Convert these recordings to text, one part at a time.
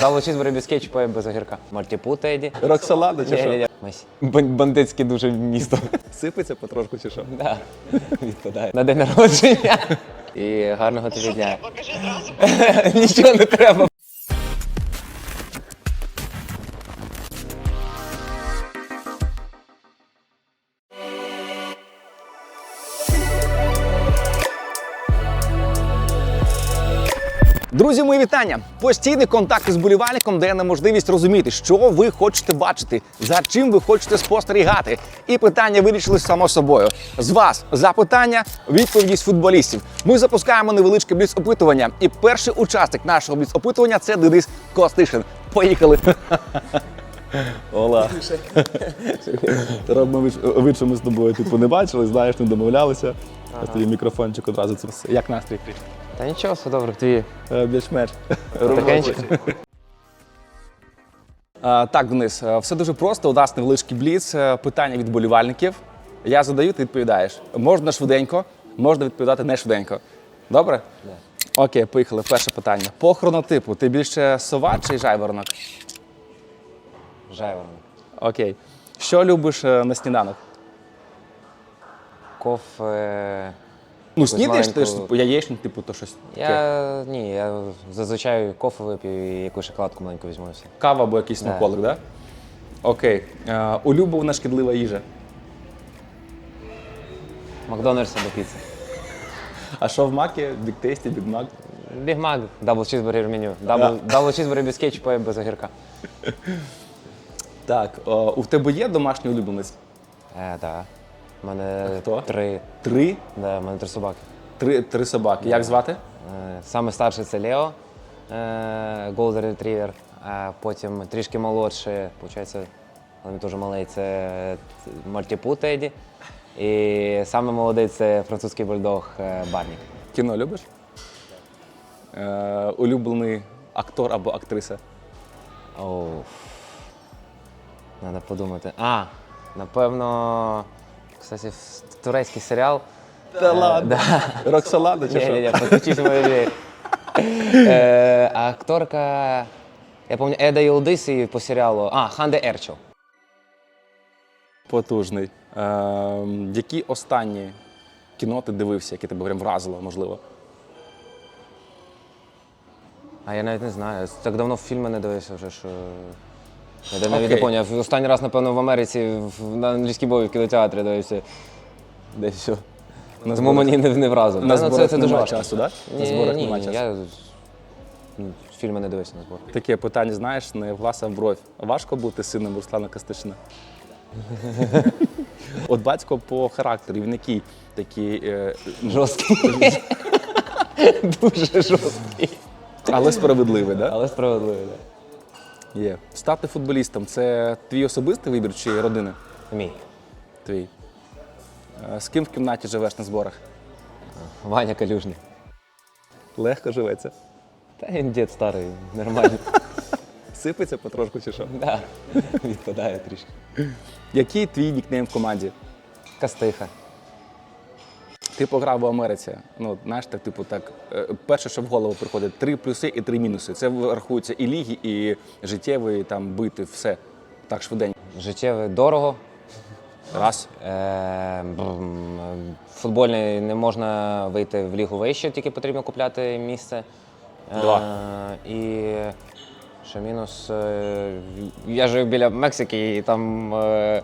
Дало чизбери без кетчупа і без огірка. Мальтіпу Теді. Роксолада чи що? Бан- Бандитське дуже місто. Сипеться потрошку чи що? Да. Відпадає. На день народження. І гарного тобі дня. Покажи зразу. Нічого не треба. Друзі, мої вітання! Постійний контакт із болівальником дає нам можливість розуміти, що ви хочете бачити, за чим ви хочете спостерігати. І питання вирішились само собою. З вас запитання, відповіді з футболістів. Ми запускаємо невеличке бліц-опитування. І перший учасник нашого бліц-опитування це Денис Костишин. Поїхали! Ола. Вид, що ми з тобою типу не бачили, знаєш, не домовлялися. Тобі мікрофончик одразу це. Як настрій? Та нічого, все добре, твій. Е, Більш-менш. Потихеньку. Е, Так, Денис, е, все дуже просто. У нас невеличкий бліц. Питання від болівальників. Я задаю, ти відповідаєш. Можна швиденько, можна відповідати не швиденько. Добре? Окей, поїхали. Перше питання. По хронотипу, ти більше сова чи жайворонок? Жайворон. Окей. Що любиш на сніданок? Коф. Ну, снідаєш ти ж маленьку- яєчник, типу, то щось. таке. Я ні, я зазвичай кофе вип'ю і якусь шоколадку маленьку візьму і все. Кава або якийсь Да. смаколик, так? Да? Окей. Е, Улюблена шкідлива їжа. Макдональдс або піца. А що в макі? Біктейсті, бігмак? Біг Мак, дабл чизбургер меню. Дабл, дабл без кетчупа і без огірка. Так, у тебе є домашній улюбленець? Е, так. У мене хто? три. Три? Да, у мене три собаки. Три, три собаки. Як звати? Е, Саме старший це Лео, е, Golden Retriever, а потім трішки молодший, виходить, він теж малий, це Мальтіпу Теді. І саме молодий це французький бульдог е, Барні. Кіно любиш? Е, улюблений актор або актриса. Оу. Треба подумати. А, напевно, кстати, в- турецький серіал. Та ладно. Да. Роксолада чи що? ні, постучись мою дверь. Е, акторка, я пам'ятаю, Еда Йолдис по серіалу. А, Ханде Ерчел. Потужний. Е, які останні кіно ти дивився, яке тебе прям вразило, можливо? А я навіть не знаю. Так давно фільми не дивився вже, що. Я Окей. не поняв. Останній раз, напевно, в Америці в- на англійській мові в кінотеатрі дивився. Десь все. На Тому мені не, не вразило. На Та, ну, зборах це, це дуже немає важко. часу, так? На Ні, зборах ні, немає часу. я ну, фільми не дивився на зборах. Таке питання, знаєш, не власа в бровь. Важко бути сином Руслана Костишина? От батько по характеру, він який такий, е, ну, Жорсткий. Дуже жорсткий. але справедливий, да? Але справедливий, так. Є. Стати футболістом це твій особистий вибір чи родини? Мій. Твій. Е, З ким в кімнаті живеш на зборах? Ваня Калюжний. Легко живеться. Та він дід старий, нормально. Сипеться потрошку чи що? Да. Відпадає трішки. Який твій нікнейм в команді? Кастиха. Ти пограв в Америці. Ну, знаєш, так, типу, так, е, перше, що в голову приходить, три плюси і три мінуси. Це рахується і ліги, і життєві, там, бити, все. Так швиденько. Життєве дорого. Раз. Е, Футбольний не можна вийти в лігу вище, тільки потрібно купляти місце. Е, І ще мінус. е, Я жив біля Мексики, і там е,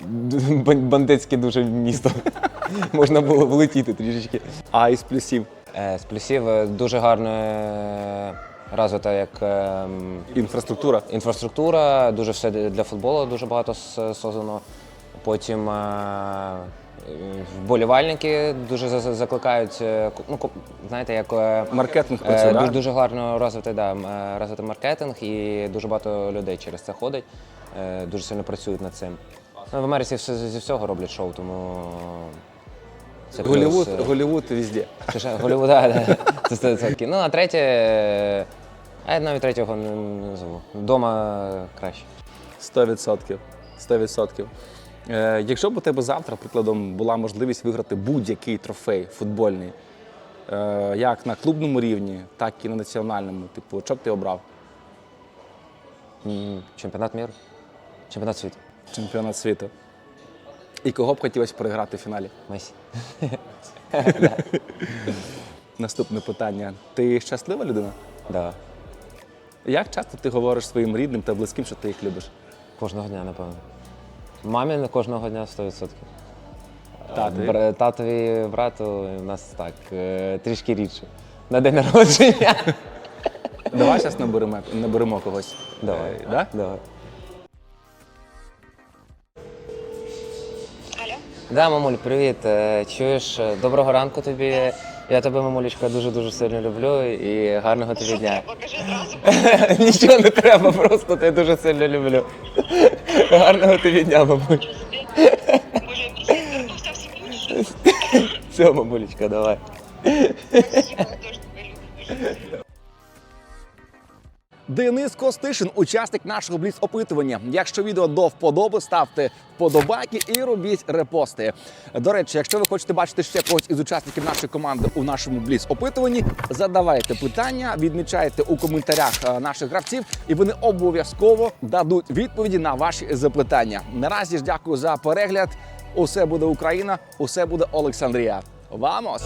бандитське дуже місто. Можна було влетіти трішечки. А із плюсів Е, З плюсів е, дуже гарно е, розвита як інфраструктура. інфраструктура, дуже все для футболу, дуже багато создано. Потім вболівальники дуже за- за- закликають, ну, знаєте, як Маркетинг працює, дуже, дуже гарно розвитий, да, розвитий маркетинг і дуже багато людей через це ходить, дуже сильно працюють над цим. Ну, в Америці все, зі всього роблять шоу, тому це плюс, Голівуд, е. Голівуд везде. Чи ще Голлівуд, да, да. Це 100%. Ну, а третє. е, А я навіть третього не, не назову. Вдома краще. 100%. 100%. Е, якщо б у тебе завтра, прикладом, була можливість виграти будь-який трофей футбольний, е, як на клубному рівні, так і на національному, типу, що б ти обрав? М, Чемпіонат міру. Чемпіонат світу. Чемпіонат світу. І кого б хотілося переграти в фіналі? Месі. Наступне питання. Ти щаслива людина? Да. Як часто ти говориш своїм рідним та близьким, що ти їх любиш? Кожного дня, напевно. Мамі не кожного дня 100%. Татові? Бра- Татові брату у нас так, е, трішки рідше. На день народження. Давай зараз наберемо, наберемо когось. Давай. Е, да? Давай. Да, мамуль, привіт. Е, Чуєш, е, доброго ранку тобі. Я тебе, мамулечка, дуже-дуже сильно люблю і гарного тобі дня. Покажи зразу. Нічого не треба, просто тебе дуже сильно люблю. Гарного тобі дня, мамуль. Все, мамулечка, давай. Спасибо, Денис Костишин, учасник нашого бліц опитування. Якщо відео до вподоби, ставте вподобайки і робіть репости. До речі, якщо ви хочете бачити ще когось із учасників нашої команди у нашому бліц опитуванні, задавайте питання, відмічайте у коментарях е, наших гравців, і вони обов'язково дадуть відповіді на ваші запитання. Наразі ж дякую за перегляд. Усе буде Україна, усе буде Олександрія. Вамос!